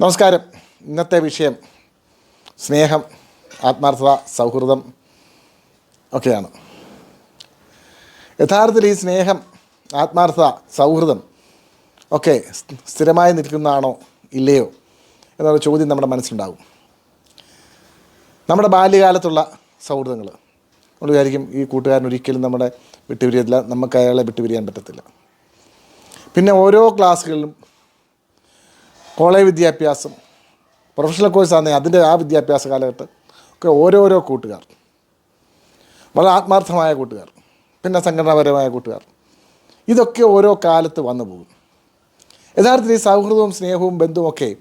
നമസ്കാരം. ഇന്നത്തെ വിഷയം സ്നേഹം ആത്മാർത്ഥത സൗഹൃദം ഒക്കെയാണ്. യഥാർത്ഥത്തിൽ ഈ സ്നേഹം ആത്മാർത്ഥത സൗഹൃദം ഒക്കെ സ്ഥിരമായി നിൽക്കുന്നതാണോ ഇല്ലയോ എന്നൊരു ചോദ്യം നമ്മുടെ മനസ്സിലുണ്ടാകും നമ്മുടെ ബാല്യകാലത്തുള്ള സൗഹൃദങ്ങൾ. നമ്മൾ വിചാരിക്കും ഈ കൂട്ടുകാരൻ ഒരിക്കലും നമ്മുടെ വിട്ടുപിരിയത്തില്ല നമുക്ക് അയാളെ വിട്ടുപിരിയാൻ പറ്റത്തില്ല. പിന്നെ ഓരോ ക്ലാസ്സുകളിലും കോളേജ് വിദ്യാഭ്യാസം പ്രൊഫഷണൽ കോഴ്സാണെങ്കിൽ അതിന്റെ ആ വിദ്യാഭ്യാസ കാലഘട്ടം. ഒക്കെ ഓരോരോ കൂട്ടുകാർ. വളരെ ആത്മാർത്ഥമായ കൂട്ടുകാർ. പിന്നെ സംഘടനാപരമായ കൂട്ടുകാർ. ഇതൊക്കെ ഓരോ കാലത്ത് വന്നു പോകും. യഥാർത്ഥത്തിൽ ഈ സൗഹൃദവും സ്നേഹവും ബന്ധവും ഒക്കെ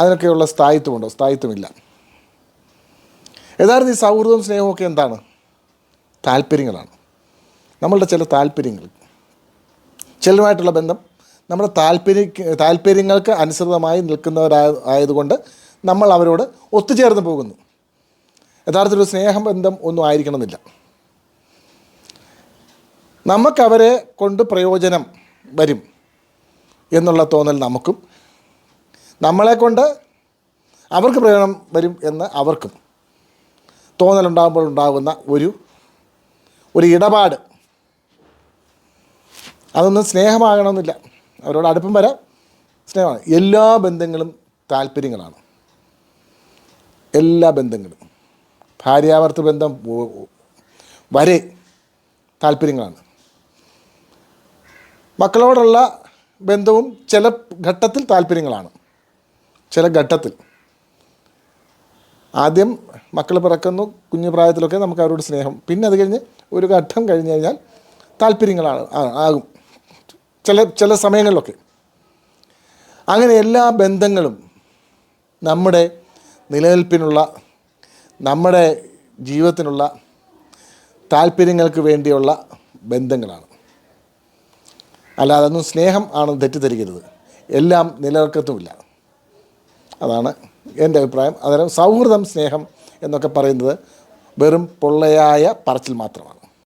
അതിനൊക്കെയുള്ള സ്ഥായിത്വമുണ്ടോ? സ്ഥായിത്വമില്ല. യഥാർത്ഥത്തിൽ ഈ സൗഹൃദവും സ്നേഹവും ഒക്കെ എന്താണ്? താല്പര്യങ്ങളാണ്. നമ്മളുടെ ചില താല്പര്യങ്ങൾ. ചിലരുമായിട്ടുള്ള ബന്ധം നമ്മുടെ താല്പര്യ താല്പര്യങ്ങൾക്ക് അനുസൃതമായി നിൽക്കുന്നവരായ ആയതുകൊണ്ട് നമ്മൾ അവരോട് ഒത്തുചേർന്ന് പോകുന്നു. യഥാർത്ഥത്തിൽ സ്നേഹബന്ധം സ്നേഹം ബന്ധം ഒന്നും ആയിരിക്കണമെന്നില്ല. നമുക്കവരെ കൊണ്ട് പ്രയോജനം വരും എന്നുള്ള തോന്നൽ നമുക്കും. നമ്മളെ കൊണ്ട് അവർക്ക് പ്രയോജനം വരും എന്ന് അവർക്കും. തോന്നലുണ്ടാകുമ്പോൾ ഉണ്ടാകുന്ന ഒരു ഒരു ഇടപാട്. അതൊന്നും സ്നേഹമാകണമെന്നില്ല. അവരോട് അടുപ്പം വരാം. സ്നേഹമാണ്. എല്ലാ ബന്ധങ്ങളും താല്പര്യങ്ങളാണ്. എല്ലാ ബന്ധങ്ങളും. ഭാര്യാവർത്ത ബന്ധം വരെ താല്പര്യങ്ങളാണ്. മക്കളോടുള്ള ബന്ധവും ചില ഘട്ടത്തിൽ താല്പര്യങ്ങളാണ്. ചില ഘട്ടത്തിൽ. ആദ്യം മക്കൾ പിറക്കുന്നു കുഞ്ഞു പ്രായത്തിലൊക്കെ നമുക്ക് അവരോട് സ്നേഹം. പിന്നെ അത് കഴിഞ്ഞ് ഒരു ഘട്ടം കഴിഞ്ഞ് കഴിഞ്ഞാൽ താല്പര്യങ്ങളാണ് ആകും. ചില ചില സമയങ്ങളിലൊക്കെ. അങ്ങനെ എല്ലാ ബന്ധങ്ങളും നമ്മുടെ നിലനിൽപ്പിനുള്ള നമ്മുടെ ജീവിതത്തിനുള്ള താല്പര്യങ്ങൾക്ക് വേണ്ടിയുള്ള ബന്ധങ്ങളാണ്. അല്ലാതെ ഒന്നും സ്നേഹം ആണെന്ന് തെറ്റിദ്ധരിക്കരുത്. എല്ലാം നിലനിൽക്കത്തുമില്ല. അതാണ് എന്റെ അഭിപ്രായം. അന്നേരം സൗഹൃദം സ്നേഹം എന്നൊക്കെ പറയുന്നത് വെറും പൊള്ളയായ പറച്ചിൽ മാത്രമാണ്.